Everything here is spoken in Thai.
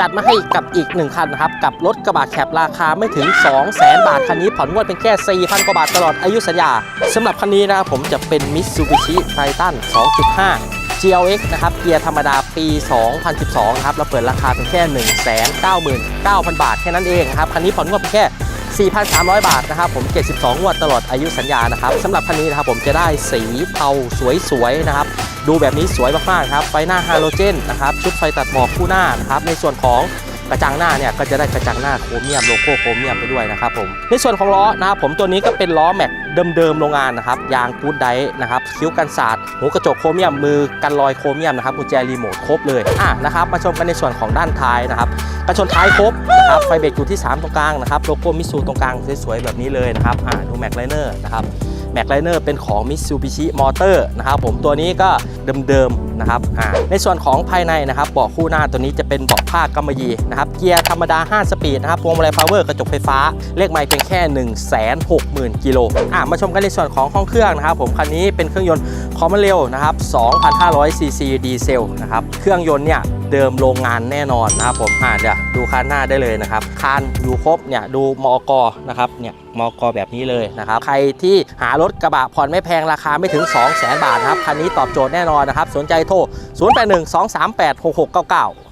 จัดมาให้กับอีก 1 คันนะครับ กับรถกระบะแคปราคาไม่ถึง 2 0 0 0 0 0บาท คันนี้ผ่อนงวดเป็นแค่ 4,000 กว่าบาทตลอดอายุสัญญาสำหรับคันนี้นะครับผมจะเป็น Mitsubishi Triton 2.5 GLX นะครับ เกียร์ธรรมดาปี 2012 นะครับ เราเปิดราคาเป็นแค่ 199,000 บาท แค่นั้นเองนะครับ คันนี้ผ่อนงวดเป็นแค่ 4,300 บาทนะครับผม72งวดตลอดอายุสัญญานะครับสำหรับคันนี้นะครับผมจะได้สีเทาสวยๆนะครับดูแบบนี้สวยมากๆครับไฟหน้าฮาโลเจนนะครับชุดไฟตัดหมอกคู่หน้านะครับในส่วนของ กระจังหน้าเนี่ยก็จะได้กระจังหน้าโครเมียมโลโก้โครเมียมไปด้วยนะครับผมในส่วนของล้อนะครับผมตัวนี้ก็เป็นล้อแม็กเดิมๆโรงงานนะครับยางกูดไดนะครับคิ้วกันสาดหูกระจกโครเมียมมือกันรอยโครเมียมนะครับกุญแจรีโมทครบเลยอะนะครับมาชมกันในส่วนของด้านท้ายนะครับกระชนท้ายครบนะครับไฟเบรกอยู่ที่ 3 ตรงกลางนะครับโลโก้มิซูตรงกลางสวยๆแบบนี้เลยนะครับอ่าดูแม็กไลเนอร์นะครับ แม็กไลเนอร์เป็นของ Mitsubishi Motor นะครับผมตัวนี้ก็เดิมๆนะครับอ่าในส่วนของภายในนะครับเบาะคู่หน้าตัวนี้จะเป็นเบาะผ้ากำมะหยี่นะครับเกียร์ธรรมดา 5 สปีดนะครับพวงมาลัยพาวเวอร์กระจกไฟฟ้า เลขไมล์เพียงแค่ 1 6 0 0 0 0 กิโลอ่ามาชมกันในส่วนของห้องเครื่องนะครับผมคันนี้เป็นเครื่องยนต์คอมเมเร็วนะครับ2,500ซีซีดีเซลนะครับเครื่องยนต์เนี่ย เดิมโรงงานแน่นอนนะครับผมอ่าเดี๋ยวดูคันหน้าได้เลยนะครับคานอยู่ครบเนี่ยดูมอกนะครับเนี่ยมอกแบบนี้เลยนะครับใครที่หารถกระบะผ่อนไม่แพงราคาไม่ถึง 2 0 0 0 0 0 บาทครับคันนี้ตอบโจทย์แน่นอนนะครับสนใจโทร 0812386699